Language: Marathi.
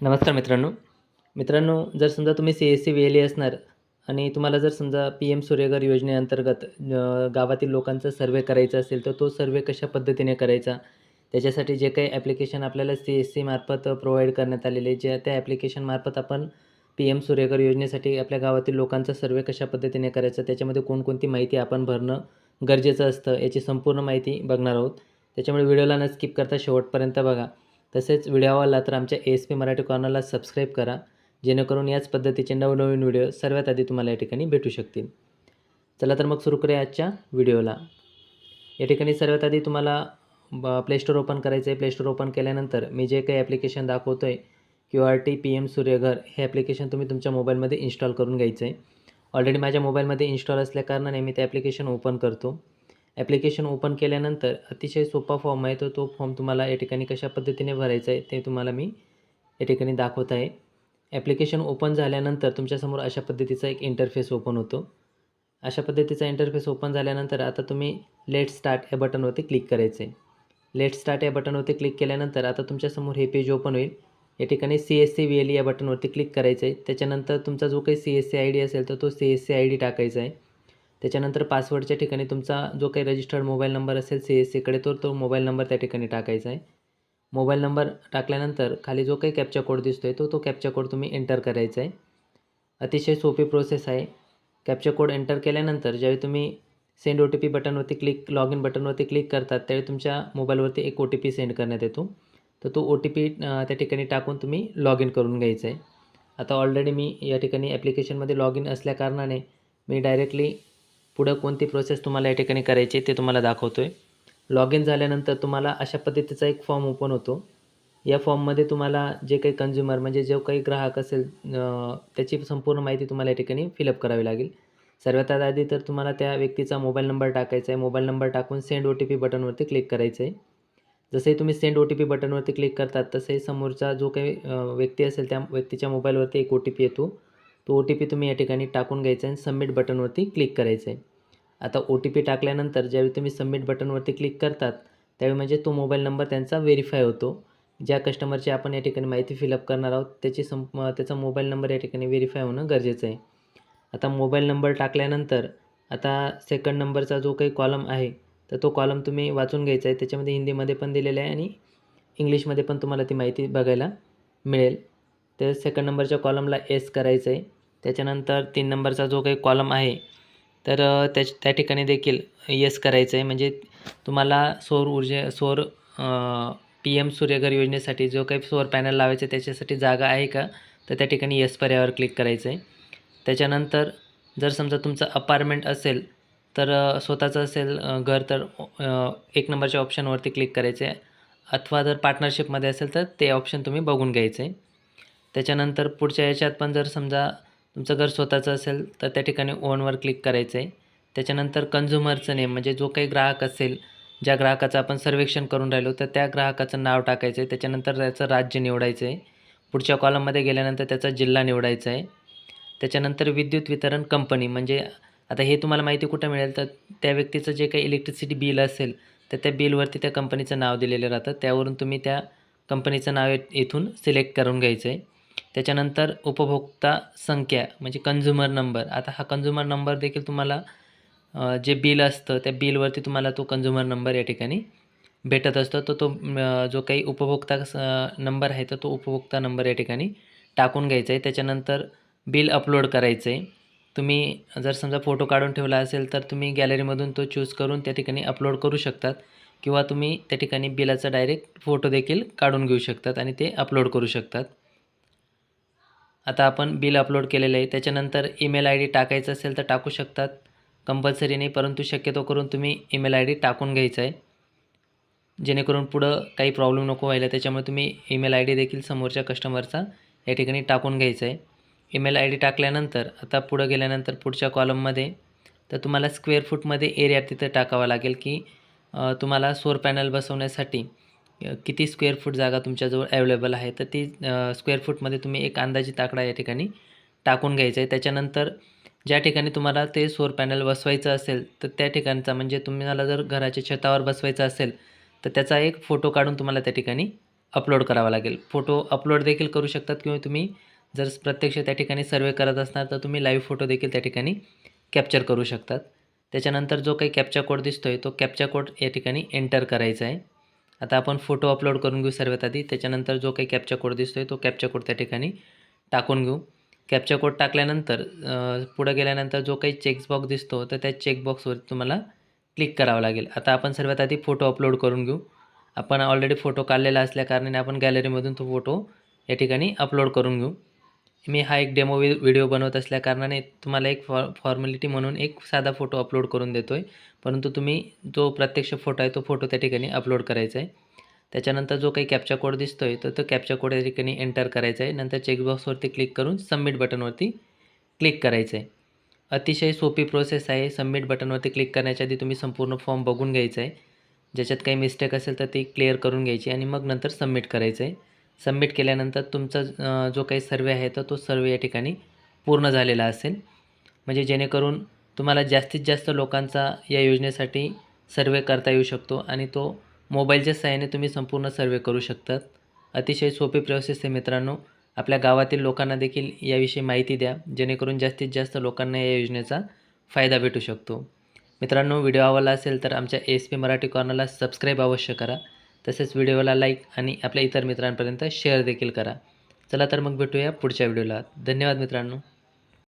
नमस्कार मित्रांनो. मित्रांनो जर समजा तुम्ही C S C V L E असणार आणि तुम्हाला जर समजा पी एम सूर्यघर योजनेअंतर्गत गावातील लोकांचा सर्वे करायचा असेल तर तो सर्वे कशा पद्धतीने करायचा? त्याच्यासाठी जे काही ॲप्लिकेशन आपल्याला सी एस सी मार्फत प्रोव्हाइड करण्यात आलेले जे त्या ॲप्लिकेशनमार्फत आपण पी एम सूर्यघर योजनेसाठी आपल्या गावातील लोकांचा सर्वे कशा पद्धतीने करायचा त्याच्यामध्ये कोणकोणती माहिती आपण भरणं गरजेचं असतं याची संपूर्ण माहिती बघणार आहोत. त्याच्यामुळे व्हिडिओला न स्किप करता शेवटपर्यंत बघा. तसेच व्हिडिओ आवडला तर आमच्या ए एस पी मराठी कॉर्नरला सबस्क्राईब करा जेणेकरून याच पद्धतीचे नवनवीन व्हिडिओ सर्वात आधी तुम्हाला या ठिकाणी भेटू शकतील. चला तर मग सुरू करूया आजच्या व्हिडिओला या ठिकाणी सर्वात आधी तुम्हाला ब प्ले स्टोअर ओपन करायचं आहे प्ले स्टोअर ओपन केल्यानंतर मी जे काही ॲप्लिकेशन दाखवतो आहे Q R T P M Suryaghar हे ॲप्लिकेशन तुम्ही तुमच्या मोबाईलमध्ये इन्स्टॉल करून घ्यायचं आहे ऑलरेडी माझ्या मोबाईलमध्ये इन्स्टॉल असल्याकारणाने मी ते ॲप्लिकेशन ओपन करतो. ॲप्लिकेशन ओपन केल्यानंतर अतिशय सोपा फॉर्म आहे. तर तो फॉर्म तुम्हाला या ठिकाणी कशा पद्धतीने भरायचा आहे ते तुम्हाला मी या ठिकाणी दाखवत आहे. ॲप्लिकेशन ओपन झाल्यानंतर तुमच्यासमोर अशा पद्धतीचा एक इंटरफेस ओपन होतो. अशा पद्धतीचा इंटरफेस ओपन झाल्यानंतर आता तुम्ही लेट स्टार्ट या बटनवरती क्लिक करायचं आहे. लेट स्टार्ट या बटनवरती क्लिक केल्यानंतर आता तुमच्यासमोर हे पेज ओपन होईल. या ठिकाणी C S C V L या बटनवरती क्लिक करायचं आहे. त्याच्यानंतर तुमचा जो काही C S C I D असेल तर तो C S C I D टाकायचा आहे. त्याच्यानंतर पासवर्डच्या ठिकाणी तुमचा जो काही रजिस्टर्ड मोबाईल नंबर असेल सी एस सीकडे तो तो मोबाईल नंबर त्या ठिकाणी टाकायचा आहे. मोबाईल नंबर टाकल्यानंतर खाली जो काही कॅप्चा कोड दिसतो आहे तो तो कॅप्चा कोड तुम्ही एंटर करायचा आहे. अतिशय सोपी प्रोसेस आहे. कॅप्चा कोड एंटर केल्यानंतर ज्यावेळी तुम्ही सेंड ओ टी पी बटनवरती क्लिक लॉग इन बटनवरती क्लिक करतात त्यावेळी तुमच्या मोबाईलवरती एक ओ टी पी सेंड करण्यात येतो. तर तो ओ टी पी त्या ठिकाणी टाकून तुम्ही लॉग इन करून घ्यायचं आहे. आता ऑलरेडी मी या ठिकाणी ॲप्लिकेशनमध्ये लॉग इन असल्याकारणाने मी डायरेक्टली पुढं कोणती प्रोसेस तुम्हाला या ठिकाणी करायची ते तुम्हाला दाखवतो आहे लॉग इन झाल्यानंतर तुम्हाला अशा पद्धतीचा एक फॉर्म ओपन होतो. या फॉर्ममध्ये तुम्हाला जे काही कन्झ्युमर म्हणजे जो काही ग्राहक असेल त्याची संपूर्ण माहिती तुम्हाला या ठिकाणी फिलअप करावी लागेल. सर्वात आधी तर तुम्हाला त्या व्यक्तीचा मोबाईल नंबर टाकायचा आहे. मोबाईल नंबर टाकून सेंड ओ टी पी बटनवरती क्लिक करायचं आहे. जसंही तुम्ही सेंड ओ टी पी बटनवरती क्लिक करतात तसंही समोरचा जो काही व्यक्ती असेल त्या व्यक्तीच्या मोबाईलवरती एक ओ टी पी येतो. तो ओ टी पी तुम्ही या ठिकाणी टाकून घ्यायचा आहे आणि सबमिट बटनवरती क्लिक करायचं आहे. आता ओ टी पी टाकल्यानंतर ज्यावेळी तुम्ही सबमिट बटनवरती क्लिक करतात त्यावेळी म्हणजे तो मोबाईल नंबर त्यांचा व्हेरीफाय होतो. ज्या कस्टमरची आपण या ठिकाणी माहिती फिलअप करणार आहोत त्याची संप त्याचा मोबाईल नंबर या ठिकाणी व्हेरीफाय होणं गरजेचं आहे. आता मोबाईल नंबर टाकल्यानंतर आता सेकंड नंबरचा जो काही कॉलम आहे तर तो कॉलम तुम्ही वाचून घ्यायचा आहे. त्याच्यामध्ये हिंदीमध्ये पण दिलेला आहे आणि इंग्लिशमध्ये पण तुम्हाला ती माहिती बघायला मिळेल. तर सेकंड नंबरच्या कॉलमला एस करायचं आहे. त्याच्यानंतर तीन नंबरचा जो काही कॉलम आहे तर त्याच त्या ठिकाणी देखील येस करायचं आहे म्हणजे तुम्हाला सौर ऊर्जे सौर पी एम सूर्यघर योजनेसाठी जो काही सौर पॅनल लावायचं आहे त्याच्यासाठी जागा आहे का? तर त्या ठिकाणी येस पर्यायावर क्लिक करायचं आहे त्याच्यानंतर जर समजा तुमचं अपार्टमेंट असेल तर स्वतःचं असेल घर तर एक नंबरच्या ऑप्शनवरती क्लिक करायचं आहे अथवा जर पार्टनरशिपमध्ये असेल तर ते ऑप्शन तुम्ही बघून घ्यायचं आहे त्याच्यानंतर पुढच्या याच्यात पण जर समजा तुमचं घर स्वतःचं असेल तर त्या ठिकाणी ओनवर क्लिक करायचं आहे त्याच्यानंतर कन्झ्युमरचं नेम म्हणजे जो काही ग्राहक असेल ज्या ग्राहकाचं आपण सर्वेक्षण करून राहिलो तर त्या ग्राहकाचं नाव टाकायचं आहे त्याच्यानंतर त्याचं राज्य निवडायचं आहे पुढच्या कॉलममध्ये गेल्यानंतर त्याचा जिल्हा निवडायचा आहे त्याच्यानंतर विद्युत वितरण कंपनी म्हणजे आता हे तुम्हाला माहिती कुठं मिळेल तर त्या व्यक्तीचं जे काही इलेक्ट्रिसिटी बिल असेल तर त्या बिलवरती त्या कंपनीचं नाव दिलेलं राहतं. त्यावरून तुम्ही त्या कंपनीचं नाव इथून सिलेक्ट करून घ्यायचं आहे त्याच्यानंतर उपभोक्ता संख्या म्हणजे कन्झ्युमर नंबर आता हा कन्झ्युमर नंबर देखील तुम्हाला जे बिल असतं त्या बिलवरती तुम्हाला तो कन्झ्युमर नंबर या ठिकाणी भेटत असतो. तर तो जो काही उपभोक्ता स- नंबर आहे तर तो उपभोक्ता नंबर या ठिकाणी टाकून घ्यायचा आहे. त्याच्यानंतर बिल अपलोड करायचं आहे. तुम्ही जर समजा फोटो काढून ठेवला असेल तर तुम्ही गॅलरीमधून तो चूज करून त्या ठिकाणी अपलोड करू शकतात. किंवा तुम्ही त्या ठिकाणी बिलाचा डायरेक्ट फोटो देखील काढून घेऊ शकतात आणि ते अपलोड करू शकतात. आता आपण बिल अपलोड केलेलं आहे. त्याच्यानंतर ईमेल आय डी टाकायचं असेल तर टाकू शकतात. कंपल्सरी नाही परंतु शक्यतो करून तुम्ही ईमेल आय डी टाकून घ्यायचा आहे. जेणेकरून पुढं काही प्रॉब्लेम नको व्हायला त्याच्यामुळे तुम्ही ईमेल आय डी देखील समोरच्या कस्टमरचा या ठिकाणी टाकून घ्यायचा आहे. ईमेल आय डी टाकल्यानंतर आता पुढं गेल्यानंतर पुढच्या कॉलममध्ये तर तुम्हाला स्क्वेअर फूटमध्ये एरिया तिथं टाकावा लागेल की तुम्हाला सोर पॅनल बसवण्यासाठी किती स्क्वेअर फूट जागा तुमच्याजवळ अवेलेबल आहे? तर ती स्क्वेअर फूटमध्ये तुम्ही एक अंदाजित आकडा या ठिकाणी टाकून घ्यायचा आहे. त्याच्यानंतर ज्या ठिकाणी तुम्हाला ते सोर पॅनल बसवायचं असेल तर त्या ठिकाणचा म्हणजे तुम्हाला जर घराच्या छतावर बसवायचं असेल तर त्याचा एक फोटो काढून तुम्हाला त्या ठिकाणी अपलोड करावा लागेल. फोटो अपलोड देखील करू शकतात किंवा तुम्ही जर प्रत्यक्ष त्या ठिकाणी सर्वे करत असणार तर तुम्ही लाईव्ह फोटो देखील त्या ठिकाणी कॅप्चर करू शकतात. त्याच्यानंतर जो काही कॅप्चा कोड दिसतो आहे तो कॅप्चा कोड या ठिकाणी एंटर करायचा आहे. आता आपण फोटो अपलोड करून घेऊ सर्वात आधी. त्याच्यानंतर जो काही कॅप्चा कोड दिसतो आहे तो कॅप्चा कोड त्या ठिकाणी टाकून घेऊ. कॅप्चा कोड टाकल्यानंतर पुढं गेल्यानंतर जो काही चेकबॉक्स दिसतो तर त्या चेकबॉक्सवर तुम्हाला क्लिक करावं लागेल. आता आपण सर्वात आधी फोटो अपलोड करून घेऊ. आपण ऑलरेडी फोटो काढलेला असल्याकारणाने आपण गॅलरीमधून तो फोटो या ठिकाणी अपलोड करून घेऊ. मी हा एक डेमो व्हिडिओ बनवत असल्याकारणाने तुम्हाला एक फॉ फॉर्मॅलिटी म्हणून एक साधा फोटो अपलोड करून देतो आहे परंतु तुम्ही जो प्रत्यक्ष फोटो आहे तो फोटो त्या ठिकाणी अपलोड करायचा आहे त्याच्यानंतर जो काही कॅप्चा कोड दिसतो आहे तर तो कॅप्चा कोड या ठिकाणी एंटर करायचा आहे नंतर चेकबॉक्सवरती क्लिक करून सबमिट बटनवरती क्लिक करायचं आहे अतिशय सोपी प्रोसेस आहे. सबमिट बटनवरती क्लिक करण्याच्या आधी तुम्ही संपूर्ण फॉर्म बघून घ्यायचा आहे ज्याच्यात काही मिस्टेक असेल तर ती क्लिअर करून घ्यायची आणि मग नंतर सबमिट करायचं आहे सबमिट केल्यानंतर तुमचा जो काही सर्वे आहे तर तो सर्वे या ठिकाणी पूर्ण झालेला असेल. म्हणजे जेणेकरून तुम्हाला जास्तीत जास्त लोकांचा या योजनेसाठी सर्वे करता येऊ शकतो आणि तो मोबाईलच्या सहाय्याने तुम्ही संपूर्ण सर्वे करू शकतात. अतिशय सोपी प्रोसेस आहे मित्रांनो. आपल्या गावातील लोकांना देखील याविषयी माहिती द्या जेणेकरून जास्तीत जास्त लोकांना या योजनेचा फायदा भेटू शकतो. मित्रांनो व्हिडिओ आवडला असेल तर आमच्या एस पी मराठी कॉर्नरला सबस्क्राईब अवश्य करा. तसेच व्हिडिओला लाईक आणि आपल्या इतर मित्रांपर्यंत शेअर देखील करा. चला तर मग भेटूया पुढच्या व्हिडिओला. धन्यवाद मित्रांनो.